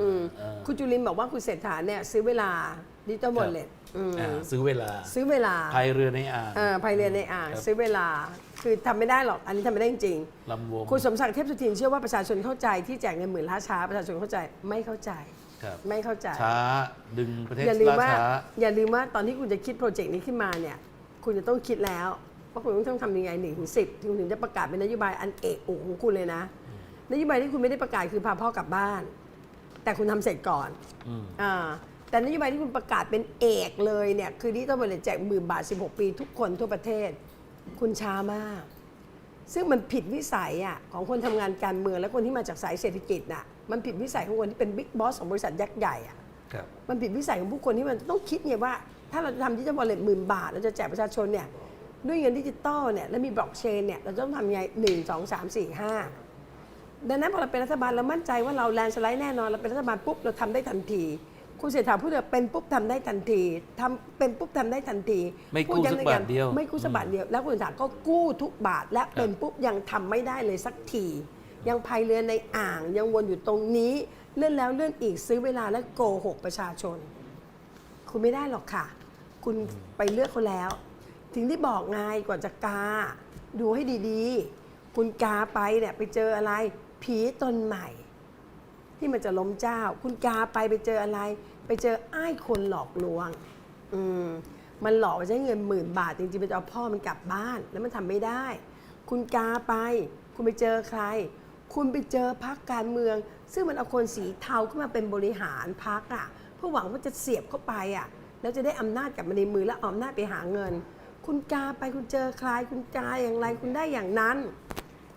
อืมเออคุณจุลินบอกว่าคุณเศรษฐาเนี่ยซื้อเวลาดิจิตอลครัวบอลเล็ตอ่าซื้อเวลาซื้อเวลาพายเรือในอ่างเออภายเรียนในอ่างครับซื้อเวลาคือทำไม่ได้หรอกอันนี้ทำไม่ได้จริงลำวงๆคุณสมศักดิ์เทพสุทินเชื่อว่าประชาชนเข้าใจที่แจกเงินหมื่นล้าช้าประชาชนเข้าใจไม่เข้าใจ ครับไม่เข้าใจ ช้าดึงประเทศอย่าลืมล่าว่าช้า อย่าลืมว่าตอนที่คุณจะคิดโปรเจกต์นี้ขึ้นมาเนี่ย คุณจะต้องคิดแล้วว่าคุณต้องทำยังไงหนึ่งถึงสิบคุณถึงจะประกาศเป็นนโยบายอันเอกอุของคุณเลยนะ นโยบายที่คุณไม่ได้ประกาศคือพาพ่อกลับบ้าน แต่คุณทำเสร็จก่อนอืมอ่าแต่นโยบายที่คุณประกาศเป็นเอกเลยเนี่ยคือที่ต้องบริจาคหมื่นบาท 16 ปีทุกคนทั่วประเทศ คุณช้ามาก ซึ่งมันผิดวิสัยอะของคนทำงานการเมืองและคนที่มาจากสายเศรษฐกิจน่ะมันผิดวิสัยของคนที่เป็นบิ๊กบอสของบริษัทยักษ์ใหญ่อะ ครับ มันผิดวิสัยของผู้คนที่มันต้องคิดไงว่า ถ้าเราจะทำดิจิทัลวอลเล็ตหมื่นบาท เราจะแจกประชาชนเนี่ยด้วยเงินดิจิตอลเนี่ยแล้วมีบล็อกเชนเนี่ยเราจะต้องทำยังไงหนึ่งสองสามสี่ห้า ดังนั้นพอเราเป็นรัฐบาลเรามั่นใจว่าเราแลนด์สไลด์แน่นอนเราเป็นรัฐบาลปุ๊บเราทำได้ทันทีคุณเศรษฐาพูดว่าเป็นปุ๊บทำได้ทันทีทำเป็นปุ๊บทำได้ทันทีไม่กู้พูย้ำสักบาทเดียวไม่กู้สักบาทเดียว แล้วคุณเศรษฐาก็กู้ทุกบาท และเป็นปุ๊บยังทำไม่ได้เลยสักที ยังพายเรือในอ่างยังวนอยู่ตรงนี้เลื่อนแล้วเลื่อนอีกซื้อเวลาและโกหกประชาชน คุณไม่ได้หรอกค่ะ คุณไปเลือกเขาแล้วถึงที่บอกไงก่อนจะกา ดูให้ดีๆ คุณกาไปเนี่ยไปเจออะไร ผีตนใหม่ ที่มันจะล้มเจ้า คุณกาไปไปเจออะไร ไปเจอไอ้ายคนหลอกลวง อืมมันหลอกว่าจะให้เงินหมื่นบาท จริงๆมันจะเอาพ่อมันกลับบ้าน แล้วมันทำไม่ได้ คุณกาไป คุณไปเจอใคร คุณไปเจอพักการเมือง ซึ่งมันเอาคนสีเทาขึ้นมาเป็นบริหารพักอะเพื่อหวังว่าจะเสียบเข้าไปอะแล้วจะได้อำนาจกลับมาในมือแล้วเอาอำนาจไปหาเงิน คุณกาไปคุณเจอใคร คุณกาอย่างไรคุณได้อย่างนั้น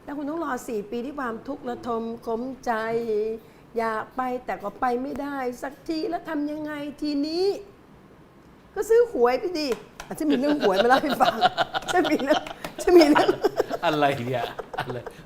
แล้วคุณต้องรอสี่ปีที่ความทุกข์ระทมขมใจ อยากไปแต่ก็ไปไม่ได้ สักทีแล้วทำยังไงทีนี้ ก็ซื้อหวยไปดิอาจจะมีเรื่องหวยมาเล่าให้ฟังจะมีเรื่องจะมีเรื่องอะไรเนี่ยอะไร